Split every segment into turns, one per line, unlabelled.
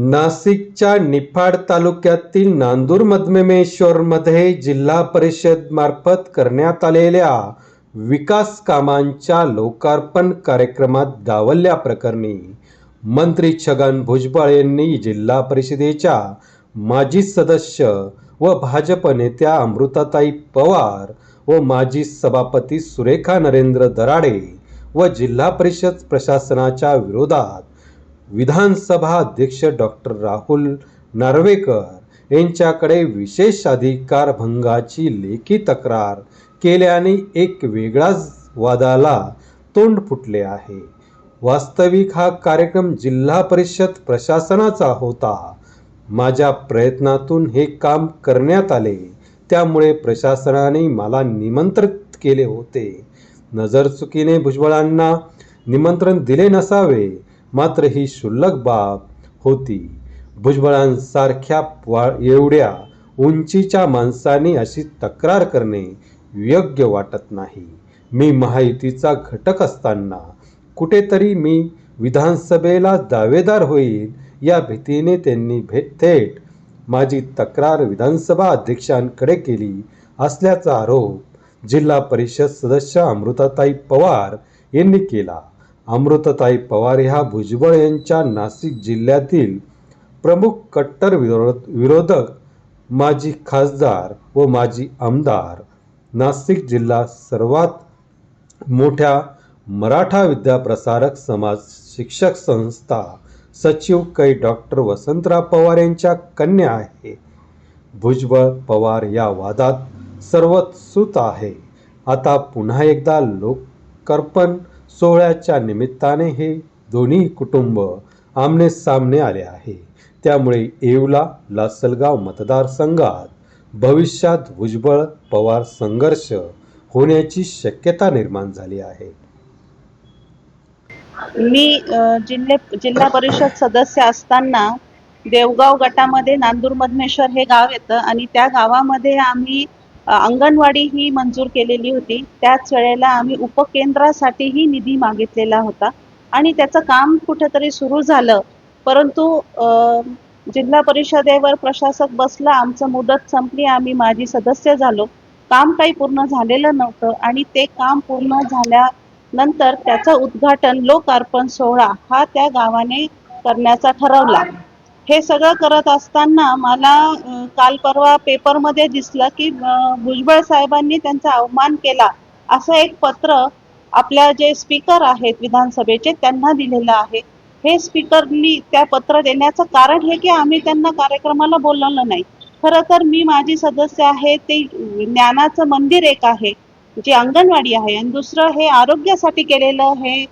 नाशिकच्या निफाड तालुक्यातील नांदूर मधमेश्वरमध्ये जिल्हा परिषद मार्फत करण्यात आलेल्या विकास कामांच्या लोकार्पण कार्यक्रमात डावलल्याप्रकरणी मंत्री छगन भुजबळ यांनी जिल्हा परिषदेच्या माजी सदस्य व भाजप नेत्या अमृताताई पवार व माजी सभापती सुरेखा नरेंद्र दराडे व जिल्हा परिषद प्रशासनाच्या विरोधात विधानसभा अध्यक्ष डॉक्टर राहुल नार्वेकर यांच्याकडे विशेष अधिकार भंगाची लेखी तक्रार केल्याने एक वेगळाच वादाला तोंड फुटले आहे. वास्तविक हा कार्यक्रम जिल्हा परिषद प्रशासनाचा होता. माझ्या प्रयत्नातून हे काम करण्यात आले. त्यामुळे प्रशासनाने मला निमंत्रित केले होते. नजरचुकीने भुजबळांना निमंत्रण दिले नसावे. मात्र ही क्षुल्लक बाब होती. भुजबळांसारख्या वा एवढ्या उंचीच्या माणसाने अशी तक्रार करणे योग्य वाटत नाही. मी महायुतीचा घटक असताना कुठेतरी मी विधानसभेला दावेदार होईल या भीतीने त्यांनी भेट थेट माझी तक्रार विधानसभा अध्यक्षांकडे केली असल्याचा आरोप जिल्हा परिषद सदस्य अमृताताई पवार यांनी केला. अमृतताई पवार ह्या भुजबळ यांच्या नाशिक जिल्ह्यातील प्रमुख कट्टर विरोध विरोधक माजी खासदार व माजी आमदार. नाशिक जिल्हा सर्वात मोठ्या मराठा विद्याप्रसारक समाज शिक्षक संस्था सचिव कै डॉक्टर वसंतराव पवार यांच्या कन्या आहे. भुजबळ पवार या वादात सर्वोत्सुक आहे. आता पुन्हा एकदा लोककर्पण सोहळ्याच्या निमित्ताने हे दोन्ही कुटुंब आमने सामने आले आहे. त्यामुळे येवला लासलगाव मतदारसंघात भविष्यात भुजबळ पवार संघर्ष होण्याची शक्यता निर्माण झाली आहे.
मी जिल्हे जिल्हा परिषद सदस्य असताना देवगाव गटामध्ये नांदूर मधमेश्वर हे गाव येतं आणि त्या गावामध्ये आम्ही अंगणवाडी ही मंजूर केलेली होती. त्याच वेळेला आम्ही उपकेंद्रासाठीही निधी मागितलेला होता. आणि त्याचं काम कुठेतरी सुरू झालं. परंतु जिल्हा परिषदेवर प्रशासक बसला आमचं मुदत संपली आम्ही माझी सदस्य झालो. काम काही पूर्ण झालेलं नव्हतं आणि ते काम पूर्ण झाल्या नंतर त्याचं उद्घाटन लोकार्पण सोहळा हा त्या गावाने करण्याचा ठरवला. हे सगळं करत असताना मला काल परवा पेपरमध्ये दिसलं की भुजबळ साहेबांनी त्यांचा अवमान केला. असं एक पत्र आपल्या जे स्पीकर आहेत विधानसभेचे त्यांना दिलेलं आहे. हे स्पीकरनी त्या पत्र देण्याचं कारण हे की आम्ही त्यांना कार्यक्रमाला बोलवलं नाही. खरं तर मी माझी सदस्य आहे ते ज्ञानाचं मंदिर एक आहे जी अंगणवाडी आहे. आणि दुसरं हे आरोग्यासाठी केलेलं हे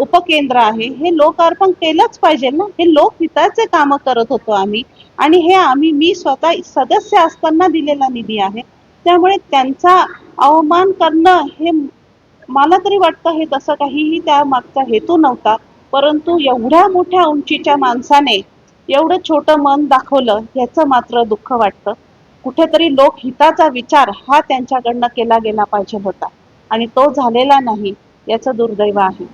उपकेंद्र आहे. हे लोकार्पण केलंच पाहिजे ना. हे लोकहिताचे कामं करत होतो आम्ही. आणि हे आम्ही मी स्वतः सदस्य असताना दिलेला निधी आहे. त्यामुळे त्यांचा अवमान करणं हे मला तरी वाटतं हे तसं काहीही त्या मागचा हेतू नव्हता. परंतु एवढ्या मोठ्या उंचीच्या माणसाने एवढं छोटं मन दाखवलं याचं मात्र दुःख वाटतं. कुठेतरी लोकहिताचा विचार हा त्यांच्याकडनं केला गेला पाहिजे होता. आणि तो झालेला नाही याचं दुर्दैव आहे.